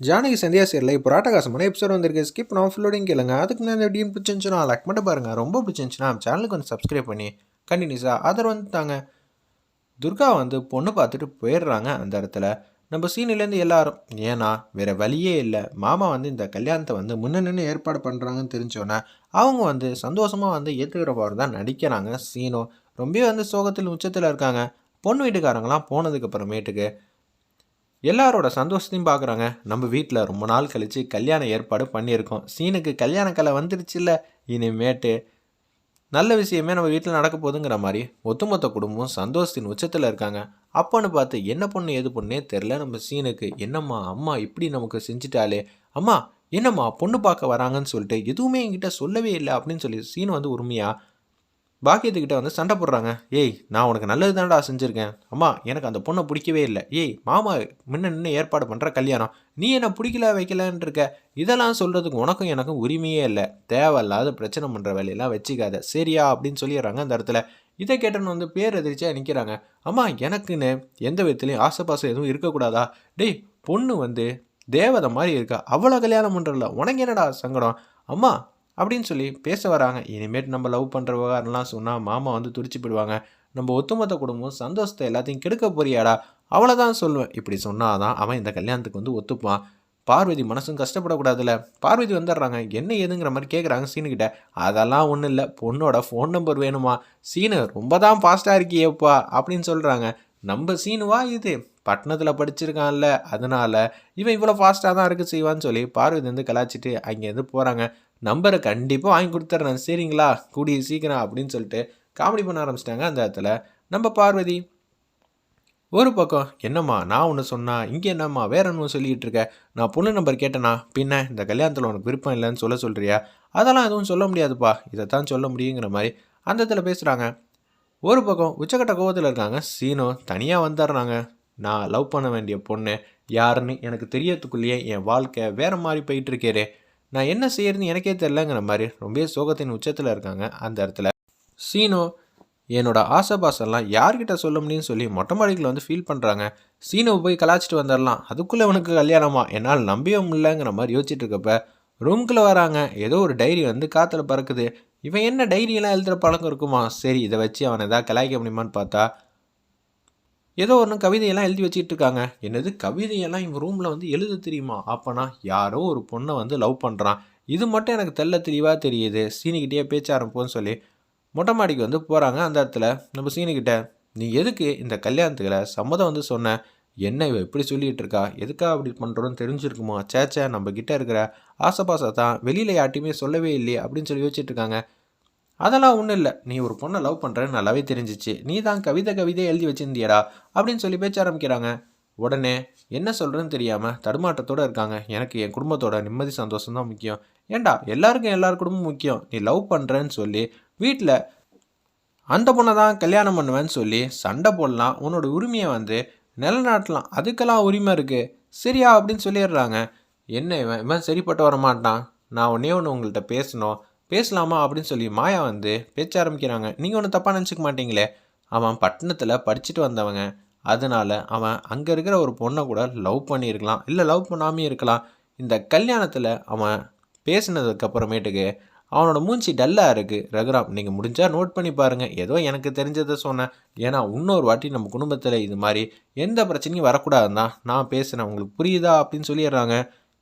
ஜானகி சந்தியா சேரில் இப்போ ராட்டகாசமான எபிசோட் வந்திருக்கு. ஸ்கிப் நான் ஃபுல்லோடையும் கேளுங்க. அதுக்கு முன்னாடி எப்படின்னு பிடிச்சிருந்துச்சுன்னா லைக் மட்டும் பாருங்கள் ரொம்ப பிடிச்சிருந்துச்சுன்னா சேனலுக்கு வந்து சப்ஸ்கிரைப் பண்ணி கண்டினியூஸாக ஆதரவு வந்துட்டாங்க துர்கா வந்து பொண்ணு பார்த்துட்டு போயிடுறாங்க அந்த இடத்துல. நம்ம சீனிலேருந்து எல்லாரும் ஏன்னா வேற வழியே இல்லை. மாமா வந்து இந்த கல்யாணத்தை வந்து முன்ன நின்று ஏற்பாடு பண்ணுறாங்கன்னு தெரிஞ்சோன்னே அவங்க வந்து சந்தோஷமாக வந்து ஏற்றுக்கிற போகிறது தான் நடிக்கிறாங்க. சீனோ ரொம்பவே வந்து சோகத்தில் உச்சத்தில் இருக்காங்க. பொண்ணு வீட்டுக்காரங்களாம் போனதுக்கு அப்புறமேட்டுக்கு எல்லாரோட சந்தோஷத்தையும் பார்க்குறாங்க. நம்ம வீட்டில் ரொம்ப நாள் கழித்து கல்யாண ஏற்பாடு பண்ணியிருக்கோம். சீனுக்கு கல்யாண கலை வந்துருச்சுல்ல இனிமேட்டு நல்ல விஷயமே நம்ம வீட்டில் நடக்க போதுங்கிற மாதிரி ஒட்டுமொத்த குடும்பம் சந்தோஷத்தின் உச்சத்தில் இருக்காங்க. அப்போன்னு பார்த்து என்ன பொண்ணு எது பொண்ணே தெரில நம்ம சீனுக்கு என்னம்மா அம்மா இப்படி நமக்கு செஞ்சுட்டாலே அம்மா என்னம்மா பொண்ணு பார்க்க வராங்கன்னு சொல்லிட்டு எதுவுமே என்கிட்ட சொல்லவே இல்லை அப்படின்னு சொல்லி சீன் வந்து உரிமையாக பாக்கியத்துக்கிட்ட வந்து சண்டை போடுறாங்க. ஏய் நான் உனக்கு நல்லது தான்டா செஞ்சுருக்கேன். அம்மா எனக்கு அந்த பொண்ணை பிடிக்கவே இல்லை. ஏய் மாமா முன்ன நின்று ஏற்பாடு பண்ணுற கல்யாணம். நீ என்ன பிடிக்கல வைக்கலான் இருக்க? இதெல்லாம் சொல்கிறதுக்கு உனக்கும் எனக்கும் உரிமையே இல்லை. தேவையில்லாத பிரச்சனை பண்ணுற வேலையெல்லாம் வச்சுக்காத. சரியா? அப்படின்னு சொல்லிடுறாங்க அந்த இடத்துல. இதை கேட்டன்னு வந்து பேர் எதிர்ச்சியாக நிற்கிறாங்க அம்மா எனக்குன்னு எந்த விதத்துலையும் ஆசைப்பாசம் எதுவும் இருக்கக்கூடாதா? டேய் பொண்ணு வந்து தேவதை மாதிரி இருக்கா? அவ்வளோ கல்யாணம் பண்ணுறல உனக்கு என்னடா சங்கடம்? அம்மா அப்படின்னு சொல்லி பேச வராங்க. இனிமேட் நம்ம லவ் பண்ணுற விவகாரம்லாம் சொன்னால் மாமா வந்து துடிச்சு போயிடுவாங்க. நம்ம ஒத்துமொத்த குடும்பம் சந்தோஷத்தை எல்லாத்தையும் கெடுக்க போறியாடா. அவ்வளோதான் சொல்லுவேன். இப்படி சொன்னாதான் அவன் இந்த கல்யாணத்துக்கு வந்து ஒத்துப்பான். பார்வதி மனசும் கஷ்டப்படக்கூடாதுல்ல. பார்வதி வந்துடுறாங்க. என்ன ஏதுங்கிற மாதிரி கேட்குறாங்க சீனுக்கிட்ட அதெல்லாம் ஒன்றும் இல்லை. பொண்ணோட ஃபோன் நம்பர் வேணுமா? சீனு ரொம்ப தான் ஃபாஸ்ட்டாக இருக்கியேப்பா அப்படின்னு சொல்கிறாங்க நம்ம சீனுவா இது? பட்டணத்தில் படிச்சிருக்கான்ல அதனால் இவன் இவ்வளோ ஃபாஸ்ட்டாக தான் இருக்க செய்வான்னு சொல்லி பார்வதி கலாச்சிட்டு அங்கேருந்து போகிறாங்க நம்பரை கண்டிப்பாக வாங்கி கொடுத்துட்றேன். சரிங்களா? கூடிய சீக்கிரம் அப்படின்னு சொல்லிட்டு காமெடி பண்ண ஆரம்பிச்சிட்டாங்க அந்த இடத்துல. நம்ம பார்வதி ஒரு பக்கம் என்னம்மா நான் ஒன்று சொன்னா இங்கே என்னம்மா வேற ஒன்று சொல்லிக்கிட்டு இருக்க? நான் பொண்ணு நம்பர் கேட்டேனா? பின்ன இந்த கல்யாணத்தில் உனக்கு விருப்பம் இல்லைன்னு சொல்ல சொல்கிறியா அதெல்லாம் எதுவும் சொல்ல முடியாதுப்பா. இதைத்தான் சொல்ல முடியுங்கிற மாதிரி அந்த இடத்துல பேசுகிறாங்க ஒரு பக்கம் உச்சக்கட்ட கோவத்தில் இருக்காங்க. சீனோ தனியாக வந்துடுறாங்க. நான் லவ் பண்ண வேண்டிய பொண்ணு யாருன்னு எனக்கு தெரியறதுக்குள்ளேயே என் வாழ்க்கை வேற மாதிரி போயிட்டுருக்கேரே நான் என்ன செய்யறதுன்னு எனக்கே தெரிலங்கிற மாதிரி ரொம்ப சோகத்தின் உச்சத்தில் இருக்காங்க அந்த இடத்துல. சீனோ என்னோட ஆசைபாசெல்லாம் யார்கிட்ட சொல்ல முடியும்னு சொல்லி மொட்டை மாடிக்கில் வந்து ஃபீல் பண்ணுறாங்க சீனோவை போய் கலாச்சிட்டு வந்துடலாம். அதுக்குள்ளே உனக்கு கல்யாணமா? என்னால் நம்பியே இல்லைங்கிற மாதிரி யோசிச்சுட்டு இருக்கப்ப ரூம்குள்ளே வராங்க. ஏதோ ஒரு டைரி வந்து காற்றுல பறக்குது. இவன் என்ன டைரியெல்லாம் எழுதுகிற பழக்கம் இருக்குமா? சரி இதை வச்சு அவனை எதாவது கலாய்க்க முடியுமான்னு பார்த்தா ஏதோ ஒன்று கவிதையெல்லாம் எழுதி வச்சுக்கிட்டு இருக்காங்க. என்னது கவிதையெல்லாம் இவன் ரூமில் வந்து எழுத தெரியுமா? அப்போனா யாரோ ஒரு பொண்ணை வந்து லவ் பண்ணுறான் இது மட்டும் எனக்கு தெல்ல தெளிவாக தெரியுது. சீனிக்கிட்டே பேச்ச ஆரம்பிப்போன்னு சொல்லி மொட்டை மாடிக்கு வந்து போகிறாங்க அந்த இடத்துல. நம்ம சீனிக்கிட்ட நீ எதுக்கு இந்த கல்யாணத்துக்குல சம்மதம் வந்து சொன்ன? என்ன இவ இப்படி சொல்லிட்டு இருக்கா எதுக்காக அப்படி பண்ணுறோன்னு தெரிஞ்சிருக்குமா? சேச்சே நம்ம கிட்டே இருக்கிற ஆசைப்பாசை தான் வெளியில் யார்ட்டையுமே சொல்லவே இல்லையே அப்படின்னு சொல்லி யோசிச்சுட்டு இருக்காங்க அதெல்லாம் ஒன்றும் இல்லை. நீ ஒரு பொண்ணை லவ் பண்ணுறேன்னு நல்லாவே தெரிஞ்சிச்சு. நீ தான் கவிதை கவிதை எழுதி வச்சிருந்தியடா அப்படின்னு சொல்லி பேச்ச ஆரம்பிக்கிறாங்க. உடனே என்ன சொல்கிறேன்னு தெரியாமல் தடுமாற்றத்தோடு இருக்காங்க. எனக்கு என் குடும்பத்தோட நிம்மதி சந்தோஷம் தான் முக்கியம். ஏண்டா எல்லாருக்கும் எல்லார் குடும்பமும் முக்கியம். நீ லவ் பண்ணுறேன்னு சொல்லி வீட்டில் அந்த பொண்ணை தான் கல்யாணம் பண்ணுவேன்னு சொல்லி சண்டை போடலாம். உன்னோட உரிமையை வந்து நிலநாட்டலாம். அதுக்கெல்லாம் உரிமை இருக்குது சரியா அப்படின்னு சொல்லிடுறாங்க. என்ன இவன்? இவன் சரிப்பட்டு வர மாட்டான் நான் ஒன்றே ஒன்று உங்கள்கிட்ட பேசணும். பேசலாமா அப்படின்னு சொல்லி மாயா வந்து பேச்ச ஆரம்பிக்கிறாங்க. நீங்கள் ஒன்றும் தப்பாக நினச்சிக்க மாட்டீங்களே. அவன் பட்டணத்தில் படிச்சுட்டு வந்தவங்க. அதனால் அவன் அங்கே இருக்கிற ஒரு பொண்ணை கூட லவ் பண்ணியிருக்கலாம். இல்லை லவ் பண்ணாமே இருக்கலாம். இந்த கல்யாணத்தில் அவன் பேசினதுக்கப்புறமேட்டுக்கு அவனோட மூஞ்சி டல்லாக இருக்குது ரகுராம் நீங்கள் முடிஞ்சால் நோட் பண்ணி பாருங்கள் ஏதோ எனக்கு தெரிஞ்சதை சொன்னேன். ஏன்னா இன்னொரு வாட்டி நம்ம குடும்பத்தில் இது மாதிரி எந்த பிரச்சனையும் வரக்கூடாதுன்னு தான் நான் பேசுகிறேன் உங்களுக்கு புரியுதா? அப்படின்னு சொல்லிடுறாங்க.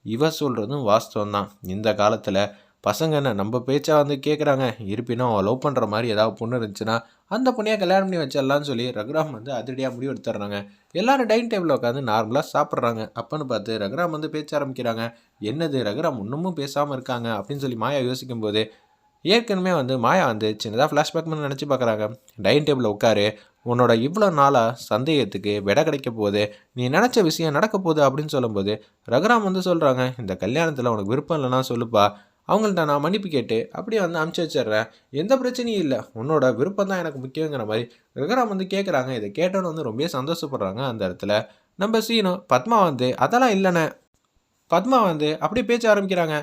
இவ சொல்கிறதும் வாஸ்தவம் தான் இந்த காலத்தில் பசங்க என்ன நம்ம பேச்சா வந்து கேட்குறாங்க இருப்பினும் லவ் பண்ணுற மாதிரி ஏதாவது பொண்ணு இருந்துச்சுன்னா அந்த பொண்ணையாக கல்யாணம் பண்ணி வச்சிடலாம்னு சொல்லி ரகுராம் வந்து அதிரடியாக முடிவு எடுத்துடுறாங்க. எல்லாரும் டைனிங் டேபிளில் உட்காந்து நார்மலாக சாப்பிட்றாங்க. அப்பன்னு பார்த்து ரகுராம் வந்து பேச்ச ஆரம்பிக்கிறாங்க. என்னது ரகுராம் இன்னமும் பேசாமல் இருக்காங்க அப்படின்னு சொல்லி மாயா யோசிக்கும் போது ஏற்கனவே வந்து மாயா வந்து சின்னதாக ஃப்ளாஷ்பேக் பண்ணி நினச்சி பார்க்குறாங்க டைனிங் டேபிளில் உட்காரு. உன்னோட இவ்வளோ நாளாக சந்தேகத்துக்கு விடை கிடைக்க போகுது. நீ நினச்ச விஷயம் நடக்க போகுது அப்படின்னு சொல்லும்போது ரகுராம் வந்து சொல்கிறாங்க இந்த கல்யாணத்தில் உனக்கு விருப்பம் இல்லைன்னா சொல்லுப்பா. அவங்கள்ட்ட நான் மன்னிப்பு கேட்டு அப்படியே வந்து அமுச்சு வச்சிடுறேன். எந்த பிரச்சனையும் இல்லை. உன்னோட விருப்பம் தான் எனக்கு முக்கியங்கிற மாதிரி ரகுராம் வந்து கேட்குறாங்க இதை கேட்டோன்னு வந்து ரொம்ப சந்தோஷப்படுறாங்க அந்த இடத்துல. நம்ம சீனு பத்மா வந்து அதெல்லாம் இல்லைண்ணே. பத்மா வந்து அப்படியே பேச்ச ஆரம்பிக்கிறாங்க.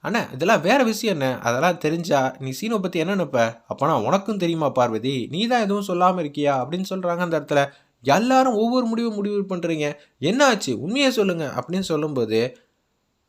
அண்ணா இதெல்லாம் வேறு விஷயம் என்ன அதெல்லாம் தெரிஞ்சா நீ சீனை பற்றி என்ன நினைப்ப? அப்போனா உனக்கும் தெரியுமா பார்வதி? நீ தான் எதுவும் சொல்லாமல் இருக்கியா? அப்படின்னு சொல்கிறாங்க அந்த இடத்துல. எல்லாரும் ஒவ்வொரு முடிவும் முடிவு பண்ணுறீங்க என்ன ஆச்சு? உண்மையை சொல்லுங்கள் அப்படின்னு சொல்லும்போது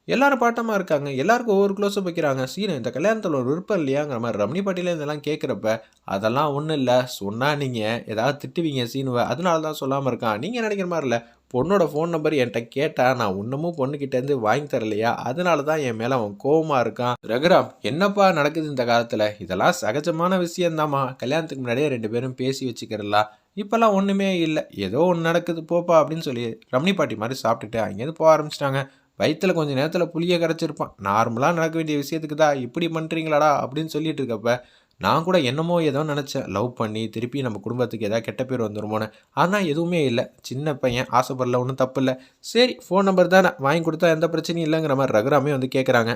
எல்லாரும் பாட்டமாக இருக்காங்க. எல்லாருக்கும் ஒவ்வொரு க்ளோஸப் வைக்கிறாங்க. சீனு இந்த கல்யாணத்தில் ஒரு விருப்பம் இல்லையாங்கிற மாதிரி ரமணி பாட்டியில் இதெல்லாம் கேட்குறப்ப அதெல்லாம் ஒன்றும் இல்லை. சொன்னால் நீங்கள் ஏதாவது திட்டுவீங்க சீனுவை. அதனால தான் சொல்லாமல் இருக்கான் நீங்கள் நினைக்கிற மாதிரி இல்லை. பொண்ணோட ஃபோன் நம்பர் என்கிட்ட கேட்டால் நான் இன்னமும் பொண்ணுக்கிட்டேருந்து வாங்கி தரலையா? அதனால தான் என் மேலே அவன் கோவமாக இருக்கான். ரகுராம் என்னப்பா நடக்குது இந்த காலத்தில்? இதெல்லாம் சகஜமான விஷயந்தாம்மா கல்யாணத்துக்கு முன்னாடியே ரெண்டு பேரும் பேசி வச்சுக்கிறலாம் இப்போல்லாம் ஒன்றுமே இல்லை. ஏதோ ஒன்று நடக்குது. போப்பா அப்படின்னு சொல்லி ரமணி பாட்டி மாதிரி சாப்பிட்டுட்டு அங்கேருந்து போக ஆரம்பிச்சிட்டாங்க. வயிற்றுல கொஞ்ச நேரத்தில் புளியை கரைச்சிருப்பான். நார்மலாக நடக்க வேண்டிய விஷயத்துக்கு தான் இப்படி பண்ணுறீங்களாடா அப்படின்னு சொல்லிட்டு இருக்கப்ப நான் கூட என்னமோ ஏதோ நினச்சேன். லவ் பண்ணி திருப்பி நம்ம குடும்பத்துக்கு ஏதாவது கெட்ட பேர் வந்துருமோன்னு. ஆனால் எதுவுமே இல்லை. சின்ன பையன் ஆசைப்படல ஒன்றும் தப்பு இல்லை. சரி ஃபோன் நம்பர் தானே. வாங்கி கொடுத்தா எந்த பிரச்சனையும் இல்லைங்கிற மாதிரி ரகுராமே வந்து கேட்குறாங்க